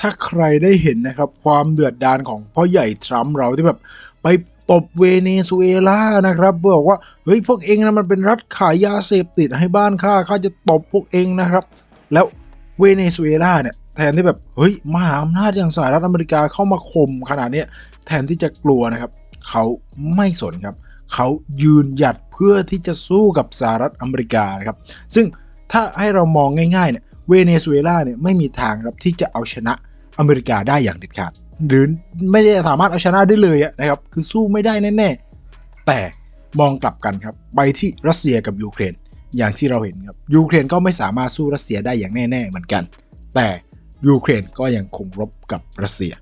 ถ้าใครได้เห็นนะครับ ความเดือดดาลของพ่อใหญ่ทรัมป์เราที่แบบไปตบเวเนซุเอลานะครับบอกว่าเฮ้ยพวกเองนะมันเป็นรัฐขายยาเสพติดให้บ้านข้าข้าจะตบพวกเองนะครับ แล้วเวเนซุเอลาเนี่ยแทนที่แบบเฮ้ยมหาอำนาจอย่างสหรัฐอเมริกาเข้ามาข่มขนาดนี้แทนที่จะกลัวนะครับ เขาไม่สนครับ เขายืนหยัดเพื่อที่จะสู้กับสหรัฐอเมริกานะครับ ซึ่งถ้าให้เรามองง่ายๆเนี่ย เวเนซุเอลาเนี่ยไม่มีทางครับที่จะเอาชนะอเมริกาได้อย่างเด็ดขาด หรือไม่ได้สามารถเอาชนะได้เลยนะครับ คือสู้ไม่ได้แน่ๆ แต่มองกลับกันครับ ไปที่รัสเซียกับยูเครน อย่างที่เราเห็นครับยูเครนก็ไม่สามารถสู้รัสเซียได้อย่างแน่ ๆ เหมือนกัน แต่ยูเครนก็ยังคงรบกับรัสเซีย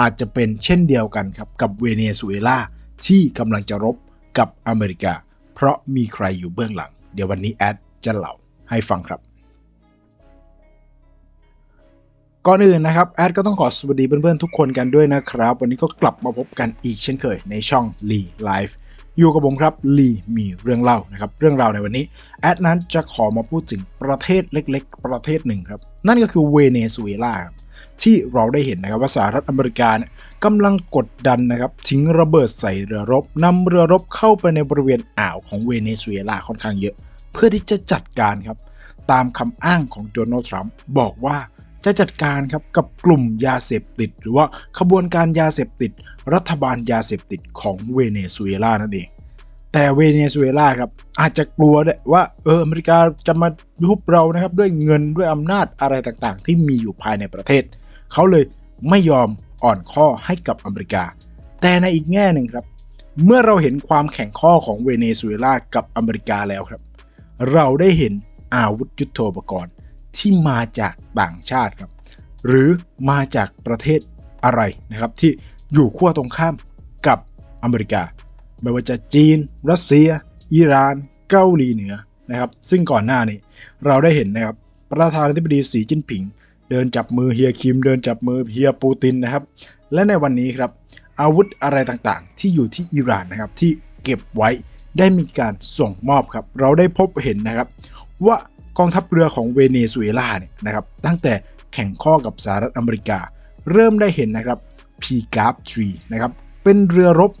อาจจะเป็นเช่นเดียวกันครับกับเวเนซุเอลาที่กำลังจะรบกับอเมริกา เพราะมีใครอยู่เบื้องหลัง เดี๋ยววันนี้แอดจะเล่าให้ฟังครับ ก่อนอื่นนะครับแอดก็ต้องขอสวัสดีเพื่อนๆทุกคนกันด้วยนะครับ วันนี้ก็กลับมาพบกันอีกเช่นเคยในช่องลีไลฟ์อยู่กับผมครับลีมีเรื่องเล่านะครับเรื่องราวในวันนี้แอดนั้นจะขอมาพูดถึงประเทศเล็ก ๆ ประเทศหนึ่งครับ นั่นก็คือเวเนซุเอลาครับที่เราได้เห็นนะครับว่าสหรัฐอเมริกาเนี่ยกำลังกดดันนะครับทิ้งระเบิดใส่เรือรบนำเรือรบเข้าไปในบริเวณอ่าวของเวเนซุเอลาค่อนข้างเยอะ เพื่อที่จะจัดการครับตามคำอ้างของโดนัลด์ทรัมป์บอกว่า จะจัดการครับกับกลุ่มยาเสพติด หรือว่าขบวนการยาเสพติด รัฐบาลยาเสพติดของเวเนซุเอลานั่นเองแต่เวเนซุเอลาครับอาจจะกลัวด้วยว่าเอออเมริกาจะมายุบเรานะครับด้วยเงินด้วยอำนาจอะไรต่างๆ ที่มีอยู่ภายในประเทศ เขาเลยไม่ยอมอ่อนข้อให้กับอเมริกา แต่ในอีกแง่หนึ่งครับ เมื่อเราเห็นความแข็งข้อของเวเนซุเอลากับอเมริกาแล้วครับ เราได้เห็นอาวุธยุโทโธปกรณ์ ที่มาจากต่างชาติครับ หรือมาจากประเทศอะไรนะครับ ที่อยู่ขั้วตรงข้ามกับอเมริกา ไม่ว่าจะจีน รัสเซีย อิหร่าน เกาหลีเหนือนะครับ ซึ่งก่อนหน้านี้เราได้เห็นนะครับประธานาธิบดีสีจิ้นผิง เดินจับมือเฮียคิม เดินจับมือเฮียปูตินนะครับ และในวันนี้ครับอาวุธอะไรต่างๆ ที่อยู่ที่อิหร่านนะครับที่เก็บไว้ได้มีการส่งมอบครับ เราได้พบเห็นนะครับ ว่า กองทัพเรือของเวเนซุเอลาเนี่ยนะครับตั้งแต่แข่งข้อกับสหรัฐอเมริกา เริ่มได้เห็นนะครับพีกาฟทรีนะครับเป็นเรือรบ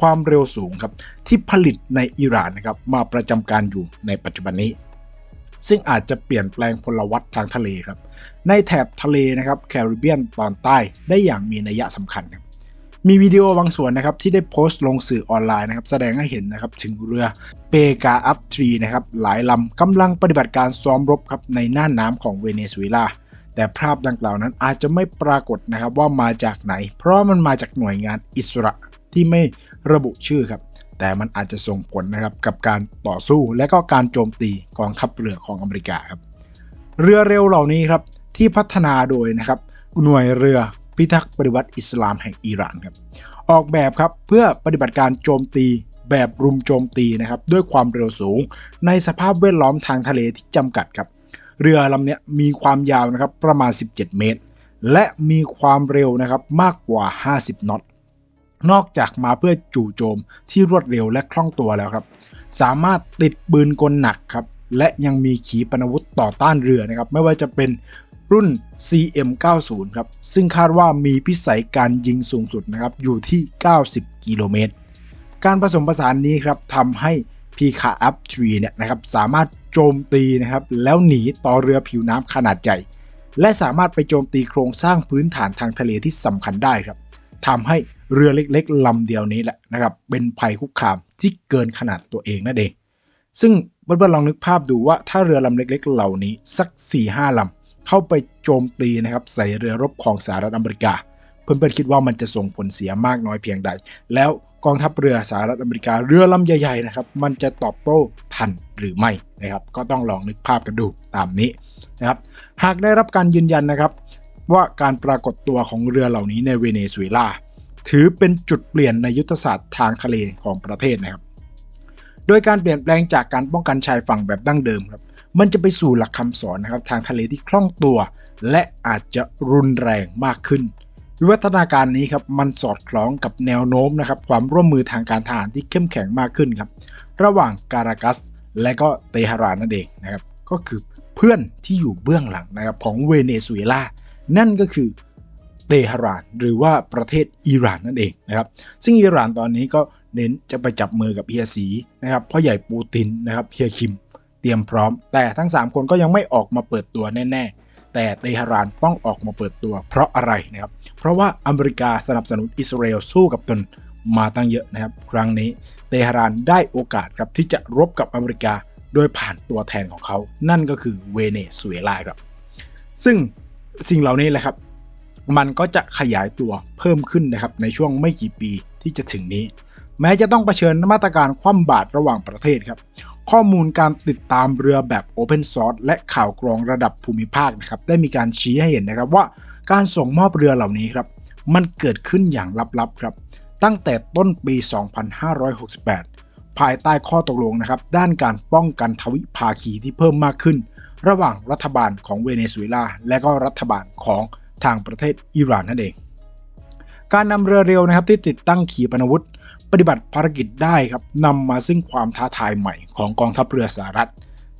ความเร็วสูงครับที่ผลิตในอิหร่านนะครับมาประจำการอยู่ในปัจจุบันนี้ ซึ่งอาจจะเปลี่ยนแปลงพลวัตทางทะเลครับในแถบทะเลนะครับแคริบเบียนตอนใต้ได้อย่างมีนัยสำคัญครับ มีวิดีโอบางส่วนนะครับที่ได้โพสต์ลงสื่อออนไลน์นะครับแสดงให้เห็นนะครับถึงเรือเปกาอัพทรีนะครับหลายลำกำลังปฏิบัติการซ้อมรบครับในน่านน้ำของเวเนซุเอลาแต่ภาพดังกล่าวนั้นอาจจะไม่ปรากฏนะครับว่ามาจากไหน เพราะมันมาจากหน่วยงานอิสระที่ไม่ระบุชื่อครับแต่มันอาจจะส่งผลนะครับกับการต่อสู้และก็การโจมตีกองทัพเรือของอเมริกาครับเรือเร็วเหล่านี้ครับที่พัฒนาโดยนะครับหน่วยเรือ พิทักษ์ปฏิวัติอิสลามแห่งอิหร่านครับออกแบบครับเพื่อปฏิบัติการโจมตีแบบรุมโจมตีนะครับด้วยความเร็วสูง ในสภาพแวดล้อมทางทะเลที่จำกัดครับ เรือลำนี้มีความยาวนะครับประมาณ 17 เมตร และมีความเร็วนะครับมากกว่า 50 น็อตนอกจากมาเพื่อจู่โจมที่รวดเร็วและคล่องตัวแล้วครับ สามารถติดปืนกลหนักครับและยังมีขีปนาวุธต่อต้านเรือนะครับ ไม่ว่าจะเป็น รุ่น CM90 ครับ ซึ่งคาดว่ามีพิสัยการยิงสูงสุดนะครับ อยู่ที่ 90 กิโลเมตร การผสมผสานนี้ครับทำให้พีคาอัพทรีเนี่ยนะครับสามารถโจมตีนะครับแล้วหนีต่อเรือผิวน้ำขนาดใหญ่และสามารถไปโจมตีโครงสร้างพื้นฐานทางทะเลที่สำคัญได้ครับทำให้เรือเล็กๆลำเดียวนี้แหละนะครับ เป็นภัยคุกคามที่เกินขนาดตัวเองนั่นเอง ซึ่งเพื่อนๆลองนึกภาพดูว่าถ้าเรือลำเล็กๆ เหล่านี้สัก 4-5ลำ เข้าไปโจมตีนะครับใส่เรือรบของสหรัฐอเมริกา เพื่อนๆคิดว่ามันจะส่งผลเสียมากน้อยเพียงใด แล้วกองทัพเรือสหรัฐอเมริกาเรือลำใหญ่ๆนะครับมันจะตอบโต้ทันหรือไม่นะครับก็ต้องลองนึกภาพกันดูตามนี้นะครับหากได้รับการยืนยันนะครับ ว่าการปรากฏตัวของเรือเหล่านี้ในเวเนซุเอลาถือเป็นจุดเปลี่ยนในยุทธศาสตร์ทางทะเลของประเทศนะครับ โดยการเปลี่ยนแปลงจากการป้องกันชายฝั่งแบบดั้งเดิมครับ มันจะไปสู่หลักคำสอนนะครับทางทะเลที่คล่องตัว และอาจจะรุนแรงมากขึ้น วิวัฒนาการนี้ครับมันสอดคล้องกับแนวโน้มนะครับความร่วมมือทางการทหารที่เข้มแข็งมากขึ้นครับระหว่างการากัส และก็เตหรานนั่นเองนะครับก็คือเพื่อนที่อยู่เบื้องหลังนะครับของเวเนซุเอลา นั่นก็คือเตหรานหรือว่าประเทศอิหร่านนั่นเองนะครับซึ่งอิหร่านตอนนี้ก็เน้นจะไปจับมือกับเฮียสีนะครับพ่อใหญ่ปูตินนะครับเฮียคิม รียมพร้อม แต่ทั้ง 3 คนก็ยังไม่ออกมาเปิดตัวแน่ ๆ แต่เตหะรานต้องออกมาเปิดตัว เพราะอะไรนะครับ เพราะว่าอเมริกาสนับสนุนอิสราเอลสู้กับตนมาตั้งเยอะนะครับ ครั้งนี้เตหะรานได้โอกาสครับที่จะรบกับอเมริกาโดยผ่านตัวแทนของเขา นั่นก็คือเวเนซุเอลาครับ ซึ่งสิ่งเหล่านี้แหละครับ มันก็จะขยายตัวเพิ่มขึ้นนะครับในช่วงไม่กี่ปีที่จะถึงนี้ แม้จะต้องเผชิญมาตรการคว่ำบาตรระหว่างประเทศครับ ข้อมูลการติดตามเรือแบบ Open Source และข่าวกรองระดับภูมิภาคนะครับได้มีการชี้ให้เห็นนะครับว่าการส่งมอบเรือเหล่านี้ครับมันเกิดขึ้นอย่างลับๆครับ ตั้งแต่ต้นปี 2568 ภายใต้ข้อตกลงนะครับด้านการป้องกันทวิภาคีที่เพิ่มมากขึ้น ระหว่างรัฐบาลของเวเนซุเอลาและก็รัฐบาลของทางประเทศอิหร่านนั่นเอง การนำเรือเร็วนะครับที่ติดตั้งขีปนาวุธ ปฏิบัติภารกิจได้ครับนำมาซึ่งความท้าทายใหม่ของกองทัพเรือสหรัฐ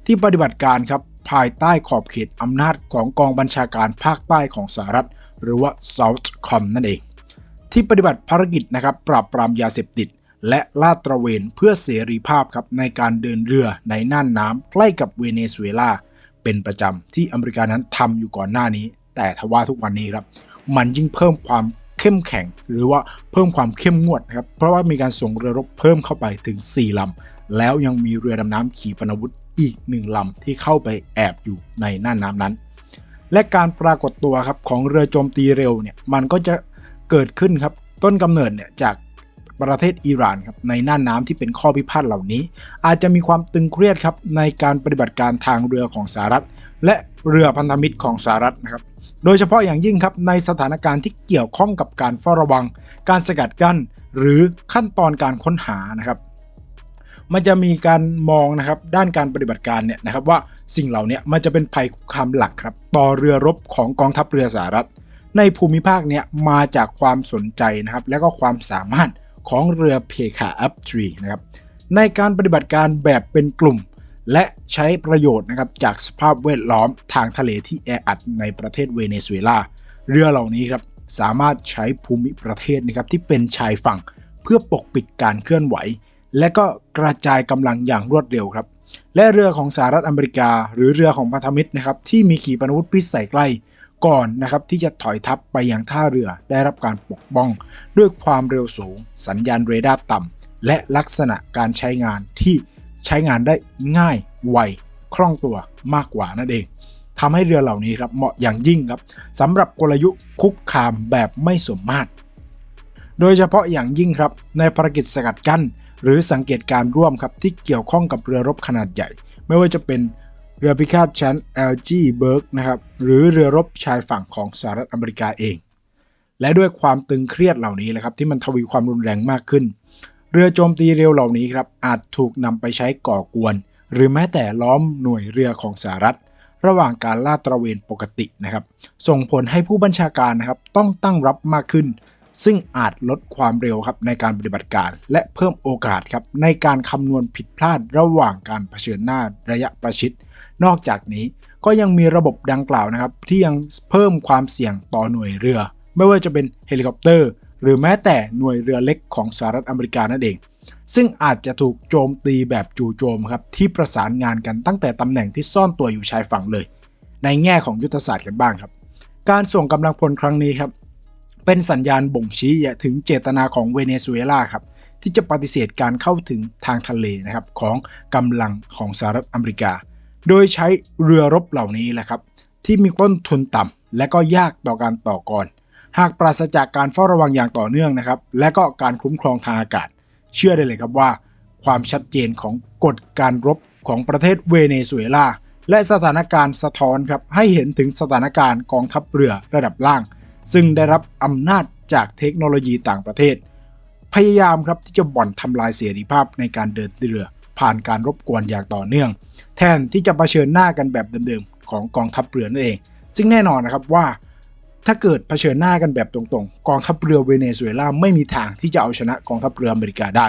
ที่ปฏิบัติการครับภายใต้ขอบเขตอำนาจของกองบัญชาการภาคใต้ของสหรัฐ หรือว่า Southcom นั่นเอง ที่ปฏิบัติภารกิจนะครับปราบปรามยาเสพติด และลาดตระเวนเพื่อเสรีภาพครับในการเดินเรือในน่านน้ำใกล้กับเวเนซุเอลาเป็นประจำที่อเมริกานั้นทำอยู่ก่อนหน้านี้ แต่ทว่าทุกวันนี้ครับมันยิ่งเพิ่มความ เข้มแข็ง หรือว่าเพิ่มความเข้มงวดนะครับเพราะว่ามีการส่งเรือรบเพิ่มเข้าไปถึง 4 ลำ แล้วยังมีเรือดำน้ำขีปนาวุธอีก 1 ลำ ที่เข้าไปแอบอยู่ในน่านน้ำนั้น และการปรากฏตัวครับของเรือโจมตีเร็วเนี่ยมันก็จะเกิดขึ้นครับต้นกำเนิดเนี่ยจากประเทศอิหร่านครับในน่านน้ำที่เป็นข้อพิพาทเหล่านี้ อาจจะมีความตึงเครียดครับในการปฏิบัติการทางเรือของสหรัฐ และเรือพันธมิตรของสหรัฐนะครับ โดยเฉพาะอย่างยิ่งครับในสถานการณ์ที่เกี่ยวข้องกับการเฝ้าระวัง การสกัดกั้น หรือขั้นตอนการค้นหานะครับ มันจะมีการมองนะครับด้านการปฏิบัติการเนี่ยนะครับว่าสิ่งเหล่านี้มันจะเป็นภัยคุกคามหลักครับต่อเรือรบของกองทัพเรือสหรัฐ ในภูมิภาคเนี้ยมาจากความสนใจนะครับและก็ความสามารถของเรือเพคาอัพทรีนะครับในการปฏิบัติการแบบเป็นกลุ่ม และใช้ประโยชน์นะครับจากสภาพแวดล้อมทางทะเลที่แออัดในประเทศเวเนซุเอลา เรือเหล่านี้ครับสามารถใช้ภูมิประเทศนะครับที่เป็นชายฝั่งเพื่อปกปิดการเคลื่อนไหว และก็กระจายกำลังอย่างรวดเร็วครับและเรือของสหรัฐอเมริกา หรือเรือของพันธมิตรนะครับที่มีขีปนาวุธพิษใส่ใกล้ก่อนนะครับที่จะถอยทัพไปยังท่าเรือได้รับการปกป้อง ด้วยความเร็วสูง สัญญาณเรดาร์ต่ำและลักษณะการใช้งานที่ ใช้งานได้ง่ายไวคล่องตัวมากกว่านั่นเองทำให้เรือเหล่านี้ครับเหมาะอย่างยิ่งครับสำหรับกลยุทธ์คุกคามแบบไม่สมมาตร โดยเฉพาะอย่างยิ่งครับในภารกิจสกัดกั้น หรือสังเกตการร่วมครับที่เกี่ยวข้องกับเรือรบขนาดใหญ่ ไม่ว่าจะเป็นเรือพิฆาตชั้น LG b e r g นะครับหรือเรือรบชายฝั่งของสหรัฐอเมริกาเอง และด้วยความตึงเครียดเหล่านี้แหละครับที่มันทวีความรุนแรงมากขึ้น เรือโจมตีเร็วเหล่านี้ครับอาจถูกนำไปใช้ก่อกวน หรือแม้แต่ล้อมหน่วยเรือของสหรัฐ ระหว่างการลาดตระเวนปกตินะครับ ส่งผลให้ผู้บัญชาการนะครับต้องตั้งรับมากขึ้น ซึ่งอาจลดความเร็วครับในการปฏิบัติการ และเพิ่มโอกาสครับในการคำนวณผิดพลาดระหว่างการเผชิญหน้าระยะประชิด นอกจากนี้ก็ยังมีระบบดังกล่าวนะครับที่ยังเพิ่มความเสี่ยงต่อหน่วยเรือ ไม่ว่าจะเป็นเฮลิคอปเตอร์ หรือแม้แต่หน่วยเรือเล็กของสหรัฐอเมริกานั่นเอง ซึ่งอาจจะถูกโจมตีแบบจู่โจมครับที่ประสานงานกันตั้งแต่ตำแหน่งที่ซ่อนตัวอยู่ชายฝั่งเลย ในแง่ของยุทธศาสตร์กันบ้างครับ การส่งกำลังพลครั้งนี้ครับเป็นสัญญาณบ่งชี้ถึงเจตนาของเวเนซุเอลาครับที่จะปฏิเสธการเข้าถึงทางทะเลนะครับของกำลังของสหรัฐอเมริกา โดยใช้เรือรบเหล่านี้แหละครับที่มีต้นทุนต่ำและก็ยากต่อการต่อกร หากปราศจากการเฝ้าระวังอย่างต่อเนื่องนะครับ และก็การคุ้มครองทางอากาศ เชื่อได้เลยครับว่า ความชัดเจนของกฎการรบของประเทศเวเนซุเอลา และสถานการณ์สะท้อนครับให้เห็นถึงสถานการณ์กองทัพเรือระดับล่าง ซึ่งได้รับอำนาจจากเทคโนโลยีต่างประเทศ พยายามครับที่จะบ่อนทำลายเสรีภาพในการเดินเรือ ผ่านการรบกวนอย่างต่อเนื่อง แทนที่จะเผชิญหน้ากันแบบเดิมๆของกองทัพเรือนั่นเอง ซึ่งแน่นอนนะครับว่า ถ้าเกิดเผชิญหน้ากันแบบตรงๆ กองทัพเรือเวเนซุเอลาไม่มีทางที่จะเอาชนะกองทัพเรืออเมริกาได้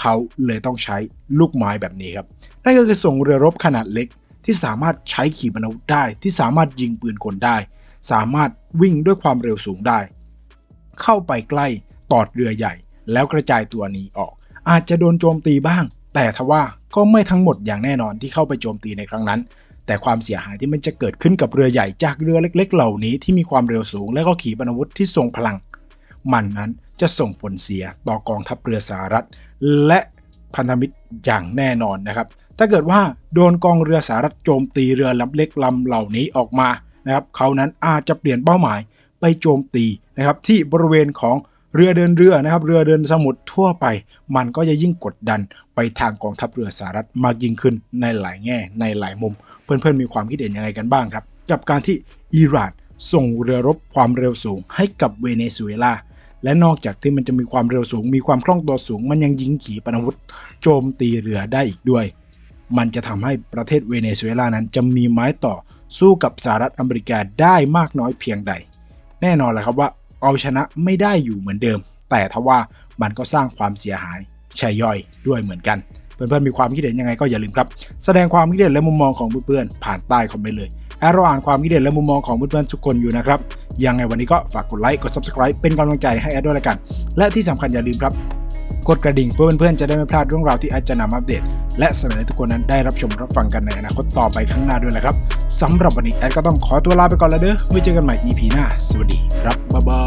เขาเลยต้องใช้ลูกไม้แบบนี้ครับนั่นก็คือส่งเรือรบขนาดเล็กที่สามารถใช้ขีปนาวุธได้ ที่สามารถยิงปืนกลได้ สามารถวิ่งด้วยความเร็วสูงได้ เข้าไปใกล้ตอดเรือใหญ่ แล้วกระจายตัวหนีออก อาจจะโดนโจมตีบ้าง แต่ทว่าก็ไม่ทั้งหมดอย่างแน่นอนที่เข้าไปโจมตีในครั้งนั้น แต่ความเสียหายที่มันจะเกิดขึ้นกับเรือใหญ่จากเรือเล็ก ๆ เหล่านี้ที่มีความเร็วสูง และก็ขีปนาวุธที่ทรงพลัง มันนั้นจะส่งผลเสียต่อกองทัพเรือสหรัฐ และพันธมิตรอย่างแน่นอนนะครับ ถ้าเกิดว่าโดนกองเรือสหรัฐโจมตีเรือลำเล็กลำเหล่านี้ออกมานะครับเขานั้นอาจจะเปลี่ยนเป้าหมายไปโจมตีนะครับที่บริเวณของ เรือเดินเรือนะครับเรือเดินสมุทรทั่วไป มันก็จะยิ่งกดดันไปทางกองทัพเรือสหรัฐมากยิ่งขึ้นในหลายแง่ในหลายมุม เพื่อนๆมีความคิดเห็นยังไงกันบ้างครับ กับการที่อิหร่านส่งเรือรบความเร็วสูงให้กับเวเนซุเอลาและนอกจากที่มันจะมีความเร็วสูง มีความคล่องตัวสูง มันยังยิงขีปนาวุธโจมตีเรือได้อีกด้วย มันจะทำให้ประเทศเวเนซุเอลานั้นจะมีไม้ต่อสู้กับสหรัฐอเมริกาได้มากน้อยเพียงใด แน่นอนแหละครับว่า เอาชนะไม่ได้อยู่เหมือนเดิม แต่ทว่ามันก็สร้างความเสียหายช่ย่อยด้วยเหมือนกัน เพื่อนๆมีความคิดเห็นยังไงก็อย่าลืมครับ แสดงความคิดเห็นและมุมมองของเพื่อนๆผ่านใต้คอมเมนต์เลยแอดเราอ่านความคิดเห็นและมุมมองของเพื่อนๆทุกคนอยู่นะครับ ยังไงวันนี้ก็ฝากกดไลค์กด subscribe เป็นกำลังใจให้แอดด้วยละกัน และที่สำคัญอย่าลืมครับกดกระดิ่งเพื่อเพื่อนๆจะได้ไม่พลาดเรื่องราวที่แอดจะนำอัปเดต และเสนอให้ทุกคนนั้นได้รับชมรับฟังกันในอนาคตต่อไปข้างหน้าด้วยนะครับสำหรับวันนี้แอดก็ต้องขอตัวลาไปก่อนแล้วเด้อไว้เจอกันใหม่ EP หน้า สวัสดีครับบ๊ายบาย